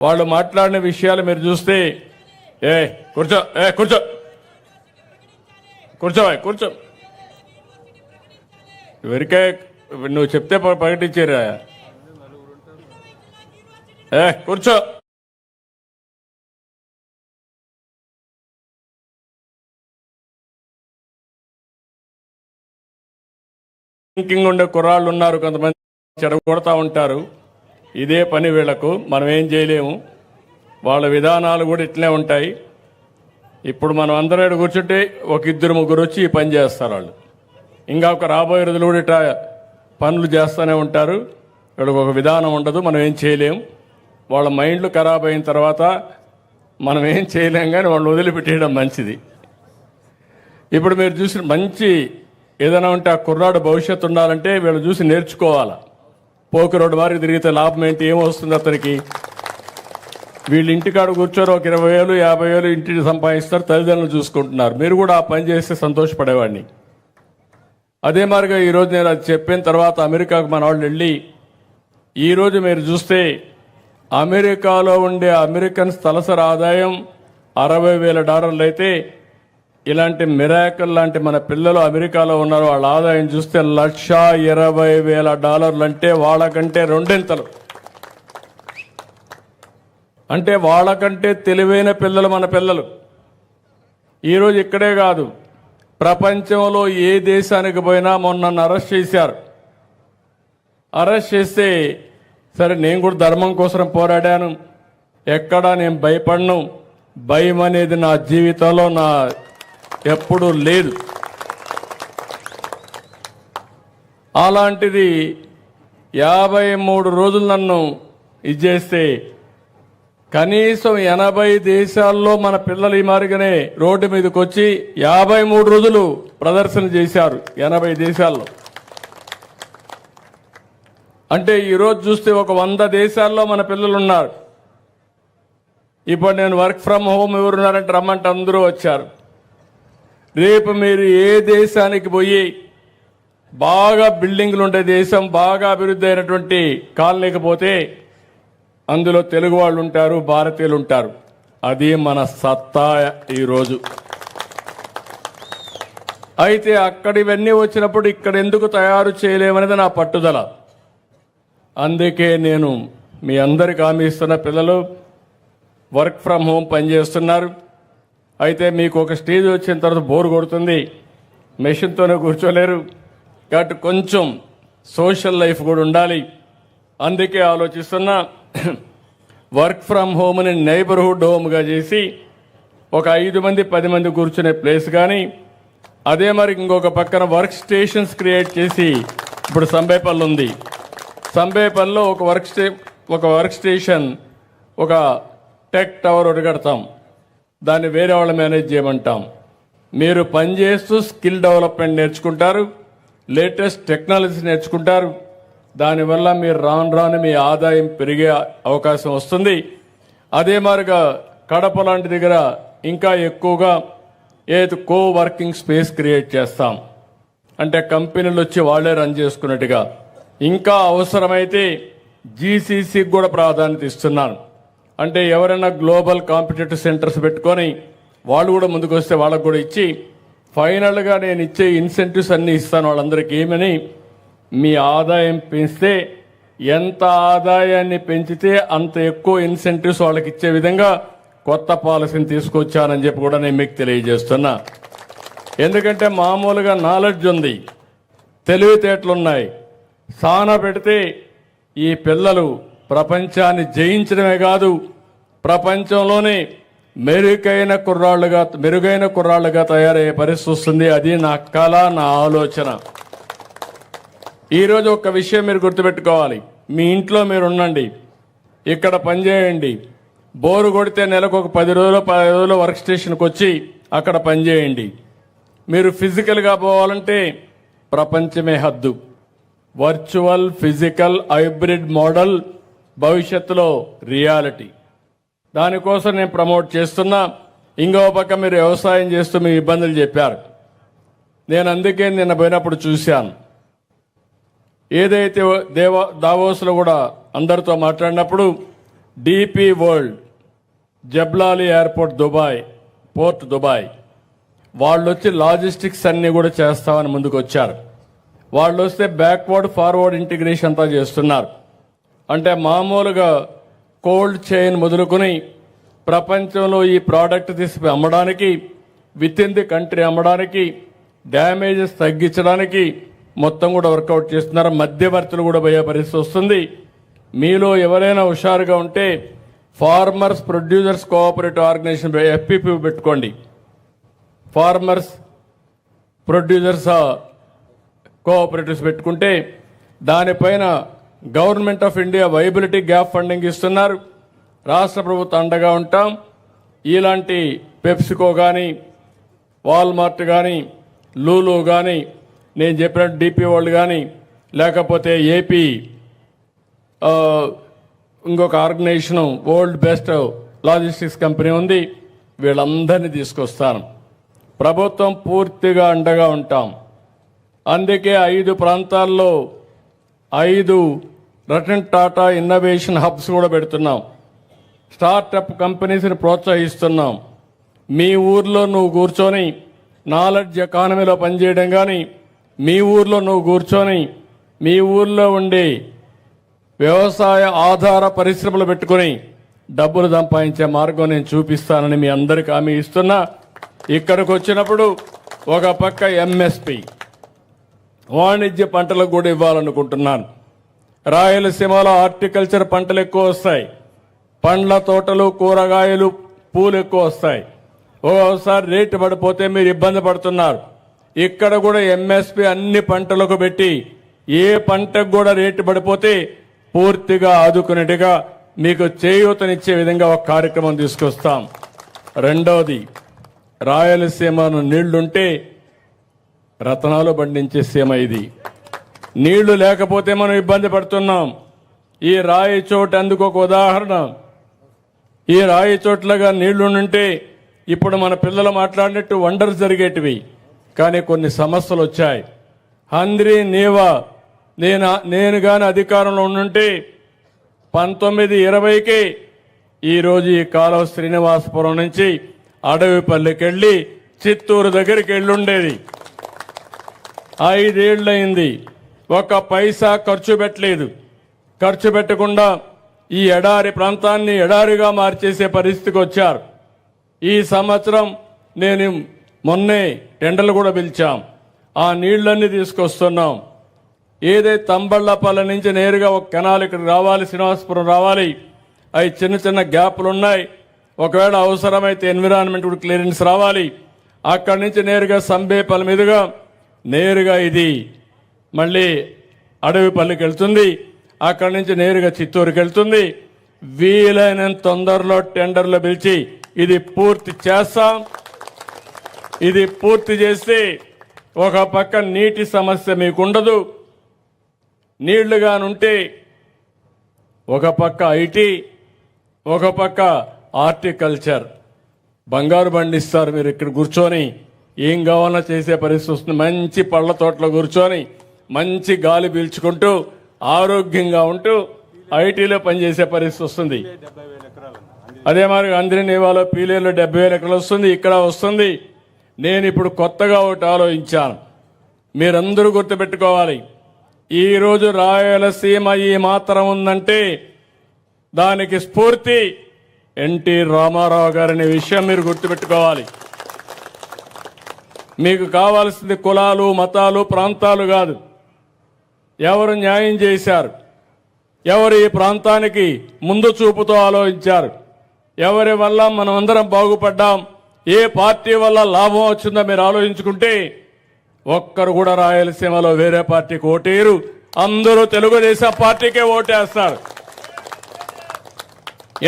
వాళ్ళు మాట్లాడిన విషయాలు మీరు చూస్తే ఏ కూర్చో ఏ కూర్చో. కూర్చో కూర్చో. ఎవరికే నువ్వు చెప్తే ప్రకటించారా ఏ కూర్చో. థింకింగ్ ఉండే కుర్రాళ్ళు ఉన్నారు కొంతమంది చెడగొడతా ఉంటారు. ఇదే పని వీళ్ళకు మనం ఏం చేయలేము. వాళ్ళ విధానాలు కూడా ఇట్లే ఉంటాయి. ఇప్పుడు మనం అందరం ఇక్కడ కూర్చుంటే ఒక ఇద్దరు ముగ్గురు వచ్చి ఈ పని చేస్తారు వాళ్ళు. ఇంకా ఒక రాబోయే రోజులు కూడా ఇట్లా పనులు చేస్తూనే ఉంటారు. వీళ్ళకి ఒక విధానం ఉండదు మనం ఏం చేయలేం. వాళ్ళ మైండ్లు ఖరాబ్ అయిన తర్వాత మనం ఏం చేయలేం కానీ వాళ్ళు వదిలిపెట్టేయడం మంచిది. ఇప్పుడు మీరు చూసిన మంచి ఏదైనా ఉంటే ఆ కుర్రాడు భవిష్యత్తు ఉండాలంటే వీళ్ళు చూసి నేర్చుకోవాలా? పోకి రోడ్డు వారికి తిరిగితే లాభం ఏంటి? ఏమొస్తుంది అతనికి? వీళ్ళు ఇంటికాడ కూర్చోరు ఒక ఇరవై వేలు యాభై వేలు ఇంటిని సంపాదిస్తారు తల్లిదండ్రులు చూసుకుంటున్నారు. మీరు కూడా ఆ పని చేస్తే సంతోషపడేవాడిని. అదే మారిగా ఈరోజు నేను అది చెప్పిన తర్వాత అమెరికాకు మన వాళ్ళు వెళ్ళి ఈరోజు మీరు చూస్తే అమెరికాలో ఉండే అమెరికన్ తలసరి ఆదాయం అరవై వేల డాలర్లు అయితే ఇలాంటి మిరాకల్ లాంటి మన పిల్లలు అమెరికాలో ఉన్నారు వాళ్ళ ఆదాయం చూస్తే లక్ష ఇరవై వేల డాలర్లు అంటే వాళ్ళకంటే రెండింతలు. అంటే వాళ్ళకంటే తెలివైన పిల్లలు మన పిల్లలు. ఈరోజు ఇక్కడే కాదు ప్రపంచంలో ఏ దేశానికి పోయినా మొన్న నన్ను అరెస్ట్ చేశారు. అరెస్ట్ చేస్తే సరే నేను కూడా ధర్మం కోసం పోరాడాను. ఎక్కడా నేను భయపడను. భయం అనేది నా జీవితంలో నా ఎప్పుడూ లేదు అలాంటిది యాభై మూడు రోజులు నన్ను ఇది చేస్తే కనీసం ఎనభై దేశాల్లో మన పిల్లలు ఈ మారిగానే రోడ్డు మీదకి వచ్చి యాభై మూడు రోజులు ప్రదర్శన చేశారు ఎనభై దేశాల్లో. అంటే ఈరోజు చూస్తే ఒక వంద దేశాల్లో మన పిల్లలు ఉన్నారు. ఇప్పుడు నేను వర్క్ ఫ్రమ్ హోమ్ ఎవరున్నారంటే రమ్మంటే అందరూ వచ్చారు. రేపు మీరు ఏ దేశానికి పోయి బాగా బిల్డింగ్లు ఉండే దేశం బాగా అభివృద్ధి అయినటువంటి కాలనీకపోతే అందులో తెలుగు వాళ్ళు ఉంటారు భారతీయులు ఉంటారు. అది మన సత్తా ఈరోజు. అయితే అక్కడ ఇవన్నీ వచ్చినప్పుడు ఇక్కడ ఎందుకు తయారు చేయలేమనేది నా పట్టుదల. అందుకే నేను మీ అందరికి హామీ ఇస్తున్న పిల్లలు వర్క్ ఫ్రమ్ హోమ్ పనిచేస్తున్నారు. అయితే మీకు ఒక స్టేజ్ వచ్చిన తర్వాత బోర్ కొడుతుంది. మెషిన్తోనే కూర్చోలేరు. కాబట్టి కొంచెం సోషల్ లైఫ్ కూడా ఉండాలి. అందుకే ఆలోచిస్తున్నా వర్క్ ఫ్రమ్ హోమ్ని నైబర్హుడ్ హోమ్గా చేసి ఒక ఐదు మంది పది మంది కూర్చునే ప్లేస్ కానీ అదే మరి ఇంకొక పక్కన వర్క్ స్టేషన్స్ క్రియేట్ చేసి ఇప్పుడు సంబేపల్లి ఉంది. సంబేపల్లిలో ఒక వర్క్ స్టే ఒక వర్క్ స్టేషన్ ఒక టెక్ టవర్ ఒకటి కడతాం. దాన్ని వేరే వాళ్ళు మేనేజ్ చేయమంటాం. మీరు పనిచేస్తూ స్కిల్ డెవలప్మెంట్ నేర్చుకుంటారు లేటెస్ట్ టెక్నాలజీ నేర్చుకుంటారు. దానివల్ల మీరు రాను రాను మీ ఆదాయం పెరిగే అవకాశం వస్తుంది. అదే మాదిరిగా కడప లాంటి దగ్గర ఇంకా ఎక్కువగా ఏది కో వర్కింగ్ స్పేస్ క్రియేట్ చేస్తాం. అంటే కంపెనీలు వచ్చి వాళ్ళే రన్ చేసుకున్నట్టుగా. ఇంకా అవసరమైతే జీసీసీకి కూడా ప్రాధాన్యత ఇస్తున్నాను. అంటే ఎవరైనా గ్లోబల్ కాంపిటేటివ్ సెంటర్స్ పెట్టుకొని వాళ్ళు కూడా ముందుకు వస్తే వాళ్ళకు కూడా ఇచ్చి ఫైనల్గా నేను ఇచ్చే ఇన్సెంటివ్స్ అన్నీ ఇస్తాను వాళ్ళందరికీ. ఏమని? మీ ఆదాయం పెంచితే ఎంత ఆదాయాన్ని పెంచితే అంత ఎక్కువ ఇన్సెంటివ్స్ వాళ్ళకి ఇచ్చే విధంగా కొత్త పాలసీని తీసుకొచ్చానని చెప్పి కూడా నేను మీకు తెలియజేస్తున్నా. ఎందుకంటే మామూలుగా నాలెడ్జ్ ఉంది. తెలివితేటలున్నాయి. సానా పెడితే ఈ పిల్లలు ప్రపంచాన్ని జయించడమే కాదు ప్రపంచంలోనే మెరుగైన కుర్రాళ్ళుగా మెరుగైన కుర్రాళ్ళుగా తయారయ్యే పరిస్థితి వస్తుంది. అది నా కళ నా ఆలోచన. ఈరోజు ఒక విషయం మీరు గుర్తుపెట్టుకోవాలి. మీ ఇంట్లో మీరు ఉండండి ఇక్కడ పనిచేయండి. బోరు కొడితే నెలకు ఒక పది రోజులు పది రోజులు వర్క్ స్టేషన్కి వచ్చి అక్కడ పనిచేయండి. మీరు ఫిజికల్గా పోవాలంటే ప్రపంచమే హద్దు. వర్చువల్ ఫిజికల్ హైబ్రిడ్ మోడల్ భవిష్యత్తులో రియాలిటీ. దానికోసం నేను ప్రమోట్ చేస్తున్నా. ఇంకో పక్క మీరు వ్యవసాయం చేస్తూ మీ ఇబ్బందులు చెప్పారు. నేను అందుకే నిన్న పోయినప్పుడు చూశాను. ఏదైతే దేవ దావోస్లో కూడా అందరితో మాట్లాడినప్పుడు DP World Jebel Ali airport Dubai port Dubai వాళ్ళు వచ్చి లాజిస్టిక్స్ అన్నీ కూడా చేస్తామని ముందుకు వచ్చారు వాళ్ళు వస్తే బ్యాక్వర్డ్ ఫార్వర్డ్ ఇంటిగ్రేషన్ అంతా చేస్తున్నారు. అంటే మామూలుగా కోల్డ్ చైన్ మొదలుకొని ప్రపంచంలో ఈ ప్రోడక్ట్ తీసి అమ్మడానికి విత్ ఇన్ ది కంట్రీ అమ్మడానికి డ్యామేజెస్ తగ్గించడానికి మొత్తం కూడా వర్కౌట్ చేస్తున్నారు. మధ్యవర్తులు కూడా పోయే పరిస్థితి వస్తుంది. మీలో ఎవరైనా హుషారుగా ఉంటే farmers producers cooperative organisation FPP పెట్టుకోండి. ఫార్మర్స్ ప్రొడ్యూసర్స్ కోఆపరేటివ్స్ పెట్టుకుంటే దానిపైన government of India viability gap funding ఇస్తున్నారు. రాష్ట్ర ప్రభుత్వం అండగా ఉంటాం. ఇలాంటి పెప్సికో కానీ వాల్మార్ట్ కానీ లూలు కానీ నేను చెప్పినట్టు డిపి వరల్డ్ కానీ లేకపోతే ఏపీ ఇంకొక organisation world best logistics company ఉంది. వీళ్ళందరినీ తీసుకొస్తాను. ప్రభుత్వం పూర్తిగా అండగా ఉంటాం. అందుకే ఐదు ప్రాంతాల్లో ఐదు రతన్ టాటా ఇన్నోవేషన్ హబ్స్ కూడా పెడుతున్నాం. స్టార్టప్ కంపెనీస్ని ప్రోత్సహిస్తున్నాం. మీ ఊర్లో నువ్వు కూర్చొని నాలెడ్జ్ ఎకానమీలో పనిచేయడం కానీ మీ ఊర్లో నువ్వు కూర్చొని మీ ఊర్లో ఉండే వ్యవసాయ ఆధార పరిశ్రమలు పెట్టుకుని డబ్బులు సంపాదించే మార్గం నేను చూపిస్తానని మీ అందరికి హామీ ఇస్తున్నా. ఇక్కడికి వచ్చినప్పుడు ఒక పక్క ఎంఎస్పి వాణిజ్య పంటలకు కూడా ఇవ్వాలనుకుంటున్నాను. రాయలసీమలో హార్టికల్చర్ పంటలు ఎక్కువ వస్తాయి. పండ్ల తోటలు కూరగాయలు పూలు ఎక్కువ వస్తాయి. ఓసారి రేటు పడిపోతే మీరు ఇబ్బంది పడుతున్నారు. ఇక్కడ కూడా ఎంఎస్పి అన్ని పంటలకు పెట్టి ఏ పంటకు కూడా రేటు పడిపోతే పూర్తిగా ఆదుకునేట్టుగా మీకు చేయూతనిచ్చే విధంగా ఒక కార్యక్రమం తీసుకొస్తాం. రెండవది రాయలసీమను నీళ్ళుంటే రతనాలు పండించే సీమ ఇది. నీళ్ళు లేకపోతే మనం ఇబ్బంది పడుతున్నాం. ఈ రాయి చోటు అందుకు ఒక ఉదాహరణ. ఈ రాయి చోట్లగా నీళ్ళు ఉంటే ఇప్పుడు మన పిల్లలు మాట్లాడినట్టు వండర్స్ జరిగేటివి. కానీ కొన్ని సమస్యలు వచ్చాయి. హంద్రి నీవా నేను నేను కానీ అధికారంలో ఉండుంటే పంతొమ్మిది ఇరవైకి ఈరోజు ఈ కాలువ శ్రీనివాసపురం నుంచి అడవిపల్లికి వెళ్ళి చిత్తూరు దగ్గరికి వెళ్ళుండేది ఐదేళ్ళయింది ఒక పైసా ఖర్చు పెట్టలేదు. ఖర్చు పెట్టకుండా ఈ ఎడారి ప్రాంతాన్ని ఎడారిగా మార్చేసే పరిస్థితికి వచ్చారు. ఈ సంవత్సరం నేను మొన్నే టెండర్లు కూడా పిలిచాం. ఆ నీళ్ళన్నీ తీసుకొస్తున్నాం. ఏదైతే తంబళ్ళపల్లి నుంచి నేరుగా ఒక కెనాల్ ఇక్కడ రావాలి శ్రీనివాసపురం రావాలి. అవి చిన్న చిన్న గ్యాప్లు ఉన్నాయి ఒకవేళ అవసరమైతే ఎన్విరాన్మెంట్ కూడా క్లియరెన్స్ రావాలి. అక్కడి నుంచి నేరుగా సంబేపల్లి మీదుగా నేరుగా ఇది మళ్ళీ అడవిపల్లికి వెళ్తుంది. అక్కడి నుంచి నేరుగా చిత్తూరుకి వెళ్తుంది. వీలైనంత తొందరలో టెండర్లు పిలిచి ఇది పూర్తి చేస్తాం. ఇది పూర్తి చేసి ఒక పక్క నీటి సమస్య మీకు ఉండదు నీళ్ళుగానుంటే ఒక పక్క ఐటీ ఒక పక్క హార్టికల్చర్ బంగారు బండిస్తారు మీరు ఇక్కడ కూర్చొని. ఏం కావాలన్నా చేసే పరిస్థితి వస్తుంది. మంచి పళ్ళ తోటలో కూర్చొని మంచి గాలి పీల్చుకుంటూ ఆరోగ్యంగా ఉంటూ ఐటీలో పనిచేసే పరిస్థితి వస్తుంది. అదే మరి అందరి నేవాలో పీలేలో డెబ్బై వేల ఎకరాలు వస్తుంది ఇక్కడ వస్తుంది. నేను ఇప్పుడు కొత్తగా ఒకటి ఆలోచించాను. మీరందరూ గుర్తుపెట్టుకోవాలి. ఈరోజు రాయలసీమ ఈ మాత్రం ఉందంటే దానికి స్ఫూర్తి ఎన్టీ రామారావు గారనే విషయం మీరు గుర్తుపెట్టుకోవాలి. మీకు కావాల్సింది కులాలు మతాలు ప్రాంతాలు కాదు. ఎవరు న్యాయం చేశారు? ఎవరు ఈ ప్రాంతానికి ముందు చూపుతో ఆలోచించారు? ఎవరి వల్ల మనం అందరం బాగుపడ్డాం? ఏ పార్టీ వల్ల లాభం వచ్చిందో మీరు ఆలోచించుకుంటే ఒక్కరు కూడా రాయలసీమలో వేరే పార్టీకి ఓటేరు అందరూ తెలుగుదేశం పార్టీకే ఓటేస్తారు.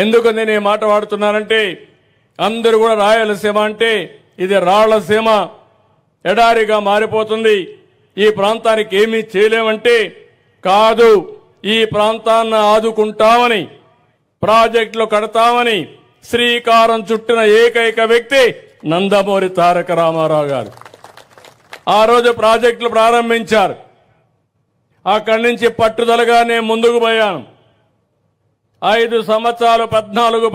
ఎందుకు నేను ఈ మాట వాడుతున్నానంటే అందరూ కూడా రాయలసీమ అంటే ఇది రాళ్ళసీమ ఎడారిగా మారిపోతుంది. ఈ ప్రాంతానికి ఏమీ చేయలేమంటే కాదు ఈ ప్రాంతాన్ని ఆదుకుంటామని ప్రాజెక్టులు కడతామని శ్రీకారం చుట్టిన ఏకైక వ్యక్తి నందమూరి తారక రామారావు గారు. ఆ రోజు ప్రాజెక్టులు ప్రారంభించారు. అక్కడి నుంచి పట్టుదలగా నేను ముందుకు పోయాను. ఐదు సంవత్సరాలు పద్నాలుగు